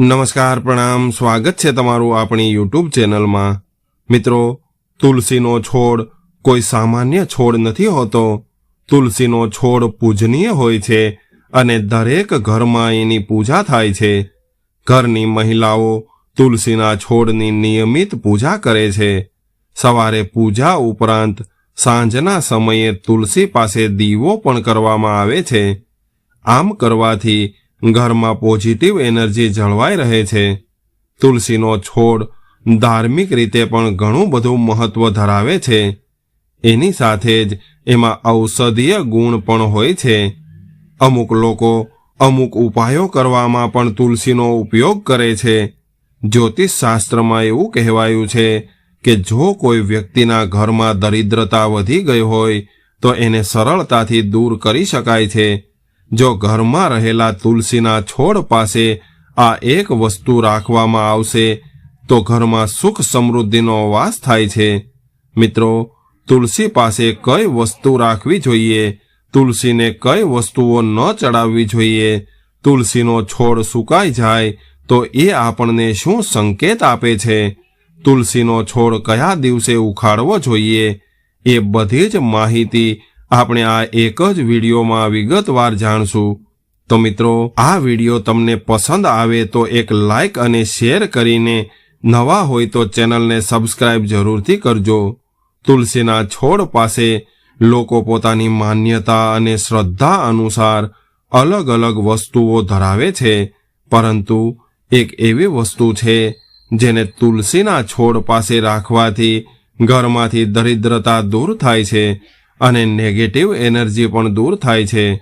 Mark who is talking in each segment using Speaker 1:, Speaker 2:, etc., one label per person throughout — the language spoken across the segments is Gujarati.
Speaker 1: નમસ્કાર, પ્રણામ, સ્વાગત છે તમારું આપણી યુટ્યુબ ચેનલમાં. મિત્રો, તુલસીનો છોડ કોઈ સામાન્ય છોડ નથી હોતો. તુલસીનો છોડ પૂજનીય હોય છે અને દરેક ઘરમાં એની પૂજા થાય છે. ઘરની મહિલાઓ તુલસીના છોડની નિયમિત પૂજા કરે છે. સવારે પૂજા ઉપરાંત સાંજના સમયે તુલસી પાસે દીવો પણ કરવામાં આવે છે. આમ કરવાથી ઘરમાં પોઝિટિવ એનર્જી જળવાઈ રહે છે. તુલસીનો છોડ ધાર્મિક રીતે પણ ઘણું બધું મહત્વ ધરાવે છે. એની સાથે જ એમાં ઔષધીય ગુણ પણ હોય છે. અમુક લોકો અમુક ઉપાયો કરવામાં પણ તુલસીનો ઉપયોગ કરે છે. જ્યોતિષ શાસ્ત્રમાં એવું કહેવાયું છે કે જો કોઈ વ્યક્તિના ઘરમાં દરિદ્રતા વધી ગઈ હોય તો એને સરળતાથી દૂર કરી શકાય છે. જો ઘરમાં રહેલા તુલસીના છોડ પાસે આ એક વસ્તુ રાખવામાં આવશે, તો ઘરમાં સુખ સમૃદ્ધિનો વાસ થાય છે. મિત્રો, તુલસી પાસે કઈ વસ્તુ રાખવી જોઈએ? તુલસીને કઈ વસ્તુઓ ન ચડાવવી જોઈએ? તુલસીનો છોડ સુકાઈ જાય, તો એ આપણને શું સંકેત આપે છે? તુલસીનો છોડ કયા દિવસે ઉખાડવો જોઈએ? એ બધી જ માહિતી આપણે આ એક જ વિડીયોમાં વિગતવાર જાણશું. તો મિત્રો, આ વીડિયો તમને પસંદ આવે તો એક લાઈક અને શેર કરીને નવા હોય તો ચેનલને સબસ્ક્રાઇબ જરૂરથી કરજો. તુલસીના છોડ પાસે લોકો પોતાની માન્યતા અને શ્રદ્ધા અનુસાર અલગ અલગ વસ્તુઓ ધરાવે છે. પરંતુ એક એવી વસ્તુ છે જેને તુલસીના છોડ પાસે રાખવાથી ઘરમાંથી દરિદ્રતા દૂર થાય છે. અને નેગેટિવ એનર્જી પણ દૂર થાય છે.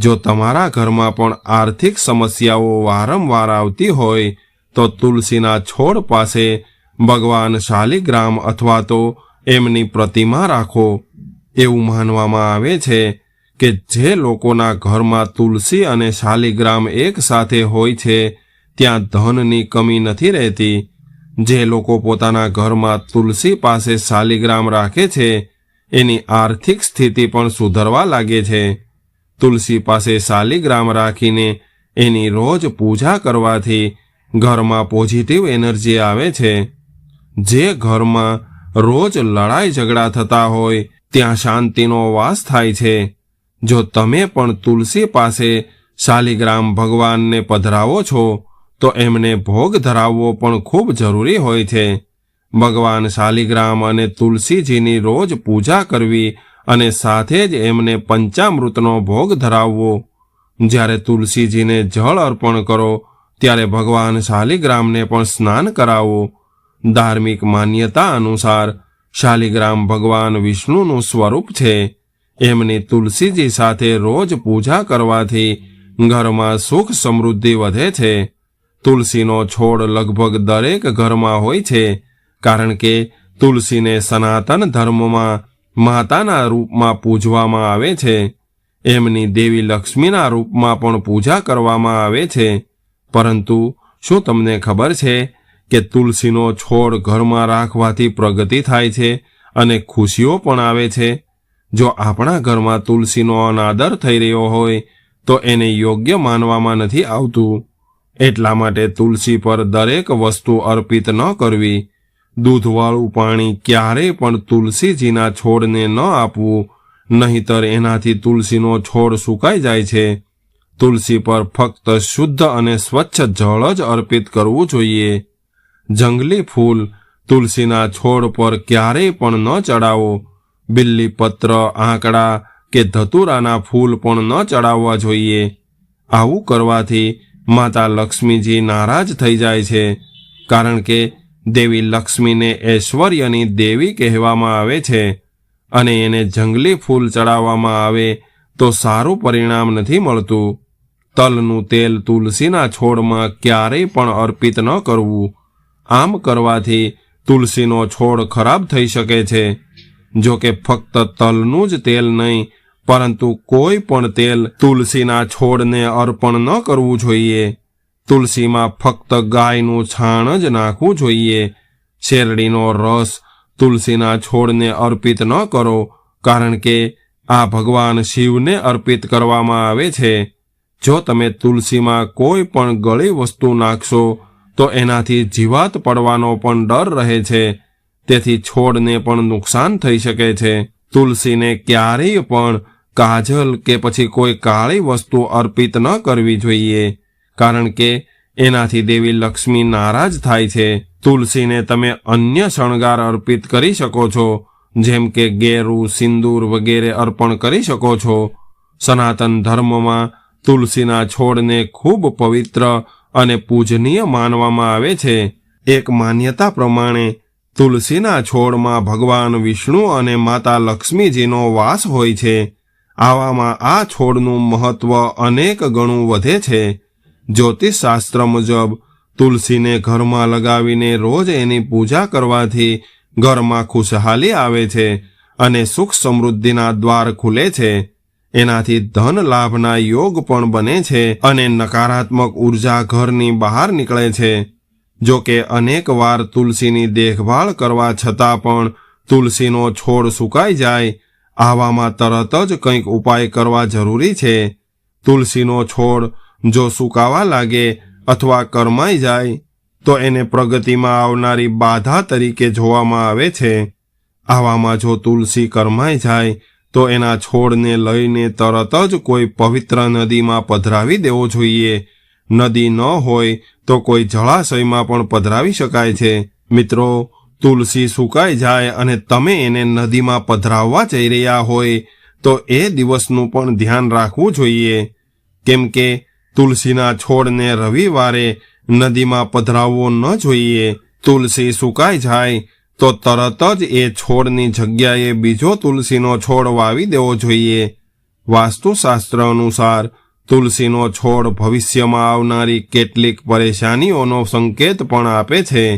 Speaker 1: જો તમારા ઘરમાં પણ આર્થિક સમસ્યાઓ વારંવાર આવતી હોય, તો તુલસીના છોડ પાસે ભગવાન શાલિગ્રામ અથવા તો એમની પ્રતિમા રાખો. એવું માનવામાં આવે છે કે જે લોકોના ઘરમાં તુલસી અને શાલિગ્રામ એક સાથે હોય છે, ત્યાં ધનની કમી નથી રહેતી. જે લોકો પોતાના ઘરમાં તુલસી પાસે શાલિગ્રામ રાખે છે એની આર્થિક સ્થિતિ પણ સુધરવા લાગે છે. તુલસી પાસે શાલિગ્રામ રાખીને એની રોજ પૂજા કરવાથી ઘરમાં પોઝિટિવ એનર્જી આવે છે. જે ઘરમાં રોજ લડાઈ ઝઘડા થતા હોય, ત્યાં શાંતિનો વાસ થાય છે. જો તમે પણ તુલસી પાસે શાલિગ્રામ ભગવાનને પધરાવો છો, તો એમને ભોગ ધરાવવો પણ ખૂબ જરૂરી હોય છે. ભગવાન શાલિગ્રામ અને તુલસીજીની રોજ પૂજા કરવી અને સાથે જ એમને પંચામૃતનો ભોગ ધરાવવો. જ્યારે તુલસીજીને જળ અર્પણ કરો, ત્યારે ભગવાન શાલિગ્રામને પણ સ્નાન કરાવો. ધાર્મિક માન્યતા અનુસાર શાલિગ્રામ ભગવાન વિષ્ણુનું સ્વરૂપ છે. એમની તુલસીજી સાથે રોજ પૂજા કરવાથી ઘરમાં સુખ સમૃદ્ધિ વધે છે. તુલસીનો છોડ લગભગ દરેક ઘરમાં હોય છે. કારણ કે તુલસીને સનાતન ધર્મમાં માતાના રૂપમાં પૂજવામાં આવે છે. એમની દેવી લક્ષ્મીના રૂપમાં પણ પૂજા કરવામાં આવે છે. પરંતુ શું તમને ખબર છે કે તુલસીનો છોડ ઘરમાં રાખવાથી પ્રગતિ થાય છે અને ખુશીઓ પણ આવે છે? જો આપણા ઘરમાં તુલસીનો અનાદર થઈ રહ્યો હોય, તો એને યોગ્ય માનવામાં નથી આવતું. એટલા માટે તુલસી પર દરેક વસ્તુ અર્પિત ન કરવી. દૂધવાળું પાણી ક્યારેય પણ તુલસીજીના છોડને ન આપવું, નહીતર એનાથી તુલસીનો છોડ સુકાઈ જાય છે. તુલસી પર ફક્ત શુદ્ધ અને સ્વચ્છ જળ જ અર્પિત કરવું જોઈએ. જંગલી ફૂલ તુલસીના છોડ પર ક્યારેય પણ ન ચડાવો. બિલ્લીપત્ર આંકડા કે ધતુરાના ફૂલ પણ ન ચડાવવા જોઈએ. આવું કરવાથી માતા લક્ષ્મીજી નારાજ થઈ જાય છે. કારણ કે દેવી લક્ષ્મીને ઐશ્વર્યની દેવી કહેવામાં આવે છે અને એને જંગલી ફૂલ ચડાવવામાં આવે તો સારું પરિણામ નથી મળતું. તલનું તેલ તુલસીના છોડમાં ક્યારેય પણ અર્પિત ન કરવું. આમ કરવાથી તુલસીનો છોડ ખરાબ થઈ શકે છે. જો કે ફક્ત તલનું જ તેલ નહીં, પરંતુ કોઈ પણ તેલ તુલસીના છોડને અર્પણ ન કરવું જોઈએ. તુલસીમાં ફક્ત ગાયનું છાણ જ નાખવું જોઈએ. શેરડીનો રસ તુલસીના છોડને અર્પિત ન કરો, કારણ કે આ ભગવાન શિવને અર્પિત કરવામાં આવે છે. જો તમે તુલસીમાં કોઈ પણ ગળી વસ્તુ નાખશો, તો એનાથી જીવાત પડવાનો પણ ડર રહે છે. તેથી છોડને પણ નુકસાન થઈ શકે છે. તુલસીને ક્યારેય પણ કાજલ કે પછી કોઈ કાળી વસ્તુ અર્પિત ન કરવી જોઈએ. કારણ કે એનાથી દેવી લક્ષ્મી નારાજ થાય છે. તુલસીને તમે અન્ય શણગાર અર્પિત કરી શકો છો, જેમ કે ગેરુ, સિંદૂર વગેરે અર્પણ કરી શકો છો. સનાતન ધર્મમાં તુલસીના છોડને ખૂબ પવિત્ર અને પૂજનીય માનવામાં આવે છે. એક માન્યતા પ્રમાણે, તુલસીના છોડમાં ભગવાન વિષ્ણુ અને માતા લક્ષ્મીજીનો વાસ હોય છે. આવામાં આ છોડનું મહત્વ અનેક ગણું વધે છે. જ્યોતિષશાસ્ત્ર મુજબ તુલસીને ઘરમાં લગાવીને રોજ એની પૂજા કરવાથી ઘરમાં ખુશહાલી આવે છે અને સુખ સમૃદ્ધિના દ્વાર ખુલે છે. એનાથી ધન લાભના યોગ પણ બને છે અને નકારાત્મક ઊર્જા ઘરની બહાર નીકળે છે. જો કે અનેક વાર તુલસીની દેખભાળ કરવા છતાં પણ તુલસીનો છોડ સુકાઈ જાય, આવામાં તરત જ કંઈક ઉપાય કરવા જરૂરી છે. તુલસીનો છોડ જો સુકાવા લાગે અથવા કરમાઈ જાય, તો એને પ્રગતિમાં આવનારી બાધા તરીકે જોવામાં આવે છે. આવામાં જો તુલસી કરમાઈ જાય, તો એના છોડને લઈને તરત જ કોઈ પવિત્ર નદીમાં પધરાવી દેવો જોઈએ. નદી ન હોય, તો કોઈ જળાશયમાં પણ પધરાવી શકાય છે. મિત્રો, તુલસી સુકાઈ જાય અને તમે એને નદીમાં પધરાવવા જઈ રહ્યા હોય, તો એ દિવસનું પણ ધ્યાન રાખવું જોઈએ. કેમ કે તુલસીના છોડને રવિવારે નદીમાં પધરાવવો ન જોઈએ. તુલસી સુકાઈ જાય તો તરત જ એ છોડની જગ્યાએ બીજો તુલસીનો છોડ વાવી દેવો જોઈએ. વાસ્તુશાસ્ત્ર અનુસાર તુલસીનો છોડ ભવિષ્યમાં આવનારી કેટલીક પરેશાનીઓનો સંકેત પણ આપે છે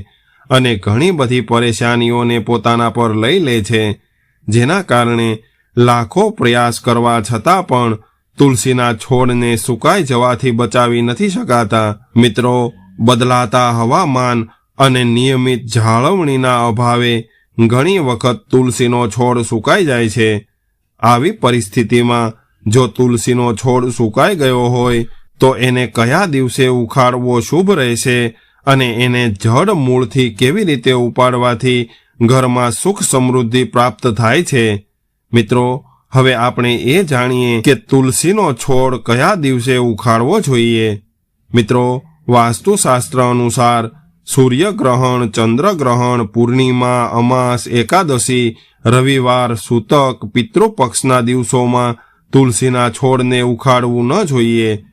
Speaker 1: અને ઘણી બધી પરેશાનીઓને પોતાના પર લઈ લે છે. જેના કારણે લાખો પ્રયાસ કરવા છતાં પણ તુલસીના છોડને સુકાઈ જવાથી બચાવી નથી શકાતા. મિત્રો, બદલાતા હવામાન અને નિયમિત જાળવણીના અભાવે ઘણી વખત તુલસીનો છોડ સુકાઈ જાય છે. આવી પરિસ્થિતિમાં જો તુલસીનો છોડ સુકાઈ ગયો હોય, તો એને કયા દિવસે ઉખાડવો શુભ રહેશે અને એને જડ મૂળથી કેવી રીતે ઉપાડવાથી ઘરમાં સુખ સમૃદ્ધિ પ્રાપ્ત થાય છે? મિત્રો હવે આપણે એ જાણીએ કે તુલસીનો છોડ કયા દિવસે ઉખાડવો જોઈએ? મિત્રો વાસ્તુશાસ્ત્ર અનુસાર સૂર્યગ્રહણ, ચંદ્રગ્રહણ, પૂર્ણિમા, અમાસ, એકાદશી, રવિવાર, સૂતક, પિતૃપક્ષના દિવસોમાં તુલસીના છોડને ઉખાડવું ન જોઈએ.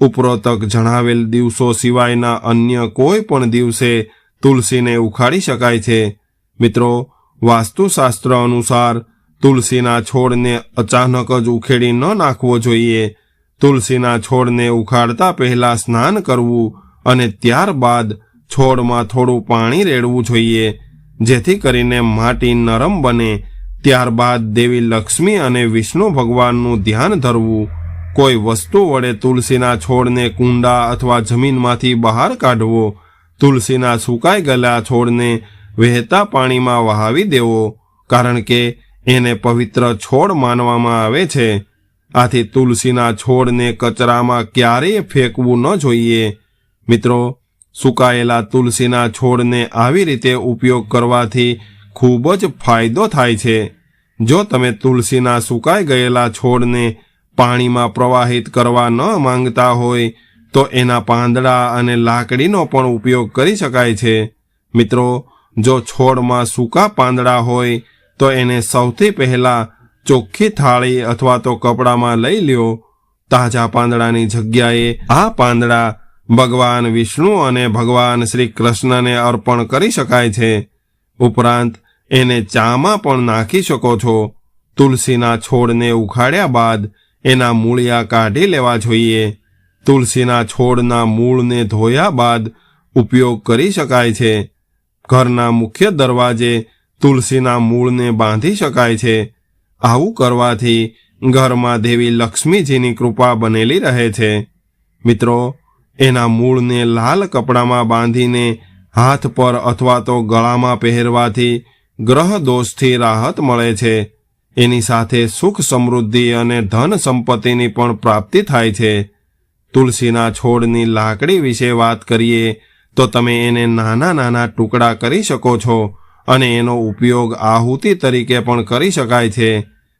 Speaker 1: ઉપરોતક જણાવેલ દિવસો સિવાયના અન્ય કોઈ પણ દિવસે તુલસીને ઉખાડી શકાય છે. મિત્રો, વાસ્તુશાસ્ત્ર અનુસાર તુલસીના છોડને અચાનક જ ઉખેડી ન નાખવો જોઈએ. તુલસીના છોડને ઉખાડતા પહેલા સ્નાન કરવું અને ત્યારબાદ છોડમાં થોડું પાણી રેડવું જોઈએ. જેથી કરીને માટી નરમ બને. ત્યારબાદ દેવી લક્ષ્મી અને વિષ્ણુ ભગવાનનું ધ્યાન ધરવું. કોઈ વસ્તુ વડે તુલસીના છોડને કુંડા અથવા જમીનમાંથી બહાર કાઢવો. તુલસીના સુકાઈ ગયેલા છોડને વહેતા પાણીમાં વહાવી દેવો. કારણ કે એને પવિત્ર છોડ માનવામાં આવે છે. આથી તુલસીના છોડને કચરામાં ક્યારેય ફેંકવું ન જોઈએ. મિત્રો, સુકાયેલા તુલસીના છોડને આવી રીતે ઉપયોગ કરવાથી ખૂબ જ ફાયદો થાય છે. જો તમે તુલસીના સુકાઈ ગયેલા છોડને પાણીમાં પ્રવાહિત કરવા ન માંગતા હોય, તો એના પાંદડા અને લાકડીનો પણ ઉપયોગ કરી શકાય છે. મિત્રો, જો છોડમાં સૂકા પાંદડા હોય તો એને સૌથી પહેલા ચોખ્ખી થાળી અથવા તો કપડામાં લઈ લ્યો. તાજા પાંદડાની જગ્યાએ આ પાંદડા ભગવાન વિષ્ણુ અને ભગવાન શ્રી કૃષ્ણને અર્પણ કરી શકાય છે. ઉપરાંત એને ચામાં પણ નાખી શકો છો. તુલસીના છોડને ઉખાડ્યા બાદ એના મૂળિયા કાઢી લેવા જોઈએ. તુલસીના છોડના મૂળને ધોયા બાદ ઉપયોગ કરી શકાય છે. ઘરના મુખ્ય દરવાજે તુલસીના મૂળને બાંધી શકાય છે. આવું કરવાથી ઘરમાં દેવી લક્ષ્મીજીની કૃપા બનેલી રહે છે. મિત્રો, એના મૂળને લાલ કપડામાં બાંધીને હાથ પર અથવા તો ગળામાં પહેરવાથી ગ્રહ દોષથી રાહત મળે છે. એની સાથે સુખ સમૃદ્ધિ અને ધન સંપત્તિની પણ પ્રાપ્તિ થાય છે. તુલસીના છોડની લાકડી વિશે વાત કરીએ તો તમે એને નાના નાના ટુકડા કરી શકો છો. અને એનો ઉપયોગ આહુતિ તરીકે પણ કરી શકાય છે.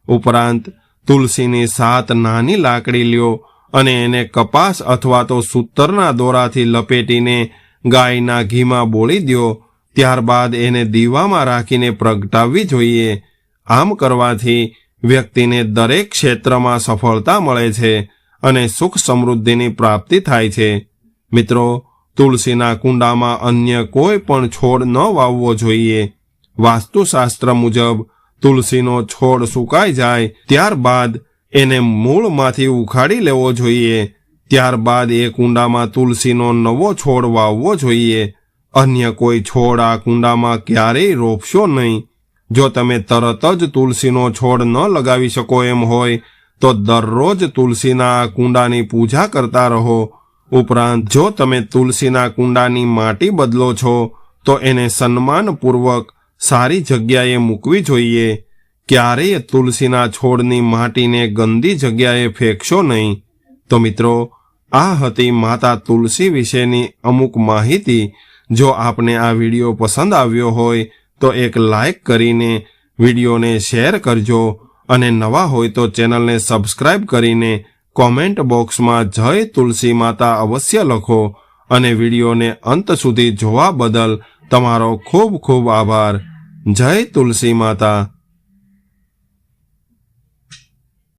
Speaker 1: ઉપરાંત, તુલસીની સાત નાની લાકડી લ્યો અને એને કપાસ અથવા તો સૂતરના દોરાથી લપેટીને ગાયના ઘીમાં બોળી દ્યો. ત્યારબાદ એને દીવામાં રાખીને પ્રગટાવવી જોઈએ. આમ કરવાથી વ્યક્તિને દરેક ક્ષેત્રમાં સફળતા મળે છે અને સુખ સમૃદ્ધિની પ્રાપ્તિ થાય છે. મિત્રો, તુલસીના કુંડામાં અન્ય કોઈ પણ છોડ ન વાવવો જોઈએ. વાસ્તુશાસ્ત્ર મુજબ તુલસીનો છોડ સુકાઈ જાય ત્યારબાદ એને મૂળમાંથી ઉખાડી લેવો જોઈએ. ત્યારબાદ એ કુંડામાં તુલસીનો નવો છોડ વાવવો જોઈએ. અન્ય કોઈ છોડ આ કુંડામાં ક્યારેય રોપશો નહીં. જો તમે તરત જ તુલસીનો છોડ ન લગાવી શકો એમ હોય, તો દરરોજ તુલસીના કુંડાની પૂજા કરતા રહો. ઉપરાંત જો તમે તુલસીના કુંડાની માટી બદલો છો, તો એને સન્માનપૂર્વક સારી જગ્યાએ મૂકવી જોઈએ. ક્યારેય તુલસીના છોડની માટીને ગંદી જગ્યાએ ફેંકશો નહીં. તો મિત્રો, આ હતી માતા તુલસી વિશેની અમુક માહિતી. જો આપને આ વીડિયો પસંદ આવ્યો હોય, તો એક લાઈક કરીને વિડીયોને શેર કરજો. અને નવા હોય તો ચેનલને સબસ્ક્રાઇબ કરીને કોમેન્ટ બોક્સમાં જય તુલસી માતા અવશ્ય લખો. અને વિડીયોને અંત સુધી જોવા બદલ તમારો ખૂબ ખૂબ આભાર. જય તુલસી માતા.